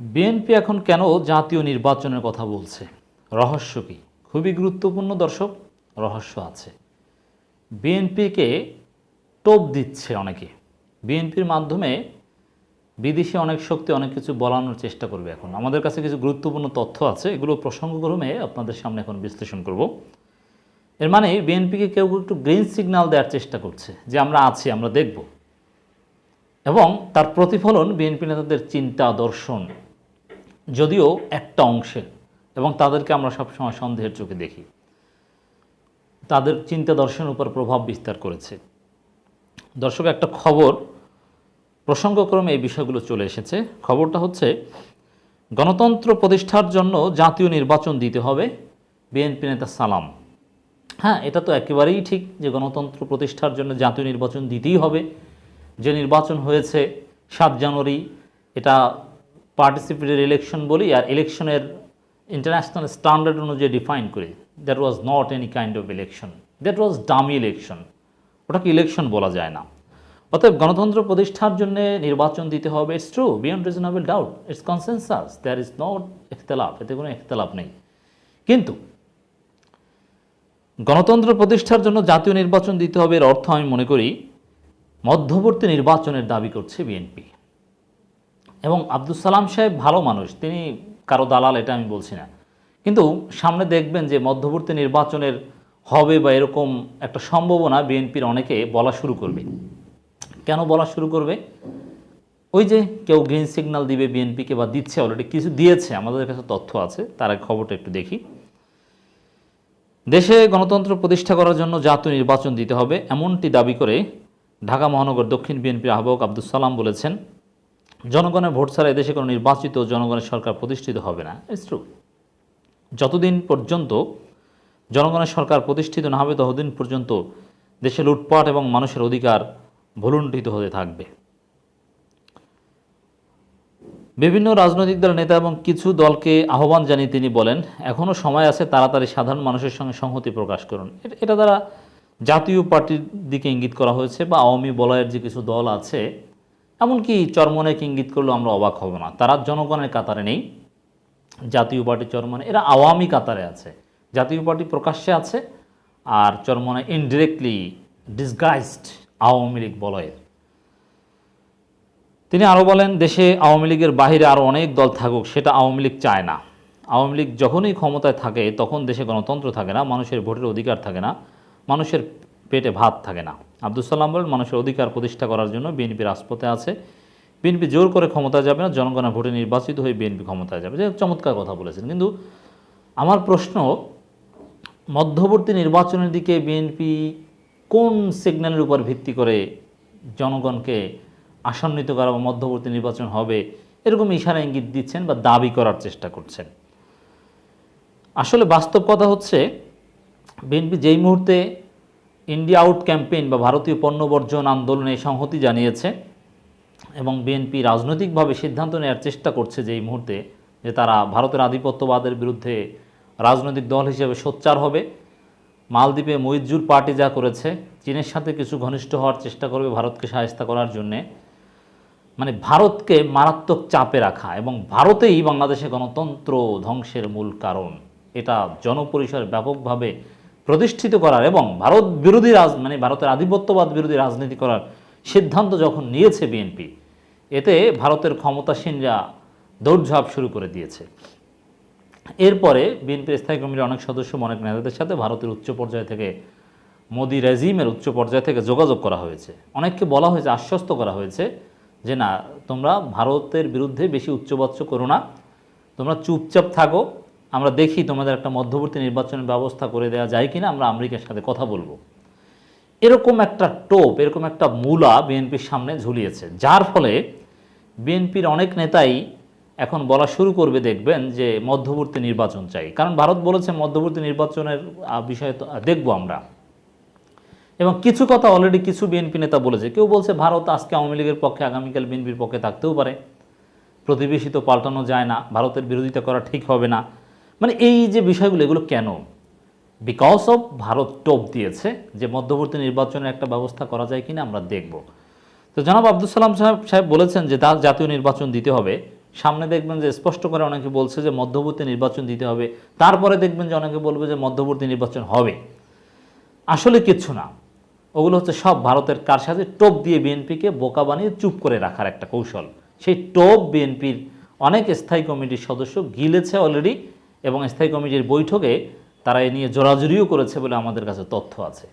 BNP এখন কেন জাতীয় নির্বাচনের কথা বলছে? রহস্য কি? খুবই গুরুত্বপূর্ণ দর্শক, রহস্য আছে। বিএনপিকে টোপ দিচ্ছে অনেকে। বিএনপির মাধ্যমে বিদেশি অনেক শক্তি অনেক কিছু বলানোর চেষ্টা করবে এখন। আমাদের কাছে কিছু গুরুত্বপূর্ণ তথ্য আছে, এগুলো প্রসঙ্গক্রমে আপনাদের সামনে এখন বিশ্লেষণ করব। এর মানে বিএনপিকে কেউ একটু গ্রিন সিগন্যাল দেওয়ার চেষ্টা করছে যে আমরা আছি, আমরা দেখব। এবং তার প্রতিফলন বিএনপি নেতাদের চিন্তা, দর্শন যদিও একটা অংশের এবং তাদেরকে আমরা সবসময় সন্দেহের চোখে দেখি। তাদের চিন্তা দর্শনের উপর প্রভাব বিস্তার করেছে। দর্শক, একটা খবর প্রসঙ্গক্রমে এই বিষয়গুলো চলে এসেছে। খবরটা হচ্ছে, গণতন্ত্র প্রতিষ্ঠার জন্য জাতীয় নির্বাচন দিতে হবে বিএনপি নেতা সালাম। হ্যাঁ এটা তো একেবারেই ঠিক যে গণতন্ত্র প্রতিষ্ঠার জন্য জাতীয় নির্বাচন দিতেই হবে। যে নির্বাচন হয়েছে সাত জানুয়ারি, এটা পার্টিসিপেটের ইলেকশন বলি আর ইলেকশনের ইন্টারন্যাশনাল স্ট্যান্ডার্ড অনুযায়ী ডিফাইন করি। That was not any kind of election that was dummy election ওটাকে ইলেকশন বলা যায় না। অতএব গণতন্ত্র প্রতিষ্ঠার জন্য নির্বাচন দিতে হবে। It's true beyond reasonable doubt it's consensus there is not ইখতলাফ এতে কোনো ইখতলাফ নেই। কিন্তু গণতন্ত্র প্রতিষ্ঠার জন্য জাতীয় নির্বাচন দিতে হবে এর অর্থ আমি মনে করি মধ্যবর্তী নির্বাচনের দাবি করছে বিএনপি। এবং আব্দুল সালাম সাহেব ভালো মানুষ, তিনি কারও দালাল, এটা আমি বলছি না। কিন্তু সামনে দেখবেন যে মধ্যবর্তী নির্বাচনের হবে বা এরকম একটা সম্ভাবনা বিএনপির অনেকে বলা শুরু করবে। কেন বলা শুরু করবে? ওই যে কেউ গ্রিন সিগন্যাল দিবে বিএনপিকে বা দিচ্ছে অলরেডি কিছু দিয়েছে, আমাদের কাছে তথ্য আছে, তার খবরটা একটু দেখি। দেশে গণতন্ত্র প্রতিষ্ঠা করার জন্য জাতীয় নির্বাচন দিতে হবে, এমনটি দাবি করে ঢাকা মহানগর দক্ষিণ বিএনপির আহ্বায়ক আব্দুল সালাম বলেছেন। জনগণের ভোট ছাড়া এদেশে কোনো নির্বাচিত জনগণের সরকার প্রতিষ্ঠিত হবে না। ইটস ট্রু যতদিন পর্যন্ত জনগণের সরকার প্রতিষ্ঠিত না হবে, ততদিন পর্যন্ত দেশে লুটপাট এবং মানুষের অধিকার ভুলুণ্ঠিত হতে থাকবে। বিভিন্ন রাজনৈতিক দলের নেতা এবং কিছু দলকে আহ্বান জানিয়ে তিনি বলেন এখনও সময় আছে তাড়াতাড়ি সাধারণ মানুষের সঙ্গে সংহতি প্রকাশ করুন। এটা- এটা দ্বারা জাতীয় পার্টির দিকে ইঙ্গিত করা হয়েছে বা আওয়ামী বলয়ের যে কিছু দল আছে এমনকি চরমনেক ইঙ্গিত করলেও আমরা অবাক হব না। তারা জনগণের কাতারে নেই, জাতীয় পার্টি চরমনে এরা আওয়ামী কাতারে আছে, জাতীয় পার্টি প্রকাশ্যে আছে, আর চরমনে ইনডিরেক্টলি ডিসগাইজড আওয়ামী লীগ বলয়ের। তিনি আরও বলেন, দেশে আওয়ামী লীগের বাহিরে আরও অনেক দল থাকুক, সেটা আওয়ামী লীগ চায় না। আওয়ামী লীগ যখনই ক্ষমতায় থাকে, তখন দেশে গণতন্ত্র থাকে না, মানুষের ভোটের অধিকার থাকে না, মানুষের পেটে ভাত থাকে না। আব্দুল সালাম বলেন, মানুষের অধিকার প্রতিষ্ঠা করার জন্য বিএনপি রাজপথে আছে। বিএনপি জোর করে ক্ষমতায় যাবে না, জনগণের ভোটে নির্বাচিত হয়ে বিএনপি ক্ষমতায় যাবে। যে চমৎকার কথা বলেছেন। কিন্তু আমার প্রশ্ন, মধ্যবর্তী নির্বাচনের দিকে বিএনপি কোন সিগন্যালের উপর ভিত্তি করে জনগণকে আসন্নিত করা বা মধ্যবর্তী নির্বাচন হবে, এরকম ইশারা ইঙ্গিত দিচ্ছেন বা দাবি করার চেষ্টা করছেন। আসলে বাস্তব কথা হচ্ছে, বিএনপি যেই মুহূর্তে ইন্ডিয়া আউট ক্যাম্পেইন বা ভারতীয় পণ্য বর্জন আন্দোলনে সংহতি জানিয়েছে এবং বিএনপি রাজনৈতিকভাবে সিদ্ধান্ত নেওয়ার চেষ্টা করছে যে এই মুহূর্তে যে তারা ভারতের আধিপত্যবাদের বিরুদ্ধে রাজনৈতিক দল হিসেবে সোচ্চার হবে। মালদ্বীপে মইজুর পার্টি যা করেছে, চীনের সাথে কিছু ঘনিষ্ঠ হওয়ার চেষ্টা করবে ভারতকে সাহায্য করার জন্যে। মানে ভারতকে মারাত্মক চাপে রাখা এবং ভারতেই বাংলাদেশে গণতন্ত্র ধ্বংসের মূল কারণ। এটা জনপরিসরে ব্যাপকভাবে প্রতিষ্ঠিত করার এবং ভারত বিরোধী রাজ মানে ভারতের আধিপত্যবাদ বিরোধী রাজনীতি করার সিদ্ধান্ত যখন নিয়েছে বিএনপি, এতে ভারতের ক্ষমতাসীনরা দৌড়ঝাঁপ শুরু করে দিয়েছে। এরপরে বিএনপির স্থায়ী কমিটির অনেক সদস্য অনেক নেতাদের সাথে ভারতের উচ্চ পর্যায় থেকে মোদি রেজিমের উচ্চ পর্যায় থেকে যোগাযোগ করা হয়েছে। অনেককে বলা হয়েছে, আশ্বস্ত করা হয়েছে যে, না, তোমরা ভারতের বিরুদ্ধে বেশি উচ্চবাচ্য করো না। তোমরা চুপচাপ থাকো আমরা দেখি তোমাদের একটা মধ্যবর্তী নির্বাচনের ব্যবস্থা করে দেওয়া যায় কিনা, আমরা আমেরিকার সাথে কথা বলব। এরকম একটা টোপ, এরকম একটা মূলা বিএনপির সামনে ঝুলিয়েছে, যার ফলে বিএনপির অনেক নেতাই এখন বলা শুরু করবে দেখবেন যে মধ্যবর্তী নির্বাচন চাই। কারণ ভারত বলেছে মধ্যবর্তী নির্বাচনের বিষয়ে দেখব আমরা। এবং কিছু কথা অলরেডি কিছু বিএনপি নেতা বলেছে। কেউ বলছে ভারত আজকে আওয়ামী লীগের পক্ষে আগামীকাল বিএনপির পক্ষে থাকতেও পারে। প্রতিবেশী তো পাল্টানো যায় না, ভারতের বিরোধিতা করা ঠিক হবে না। মানে এই যে বিষয়গুলো, এগুলো কেন? বিকজ অফ ভারত টোপ দিয়েছে যে মধ্যবর্তী নির্বাচনের একটা ব্যবস্থা করা যায় কিনা আমরা দেখব। তো জনাব আব্দুল সালাম সাহেব সাহেব বলেছেন যে তার জাতীয় নির্বাচন দিতে হবে। সামনে দেখবেন যে স্পষ্ট করে অনেকে বলছে যে মধ্যবর্তী নির্বাচন দিতে হবে। তারপরে দেখবেন যে অনেকে বলবে যে মধ্যবর্তী নির্বাচন হবে। আসলে কিচ্ছু না। ওগুলো হচ্ছে সব ভারতের কার সাথে টোপ দিয়ে বিএনপিকে বোকা বানিয়ে চুপ করে রাখার একটা কৌশল। সেই টোপ বিএনপির অনেক স্থায়ী কমিটির সদস্য গিলেছে অলরেডি এবং স্থায়ী কমিটির বৈঠকে তারা এ নিয়ে জোরাজুরিও করেছে বলে আমাদের কাছে তথ্য আছে।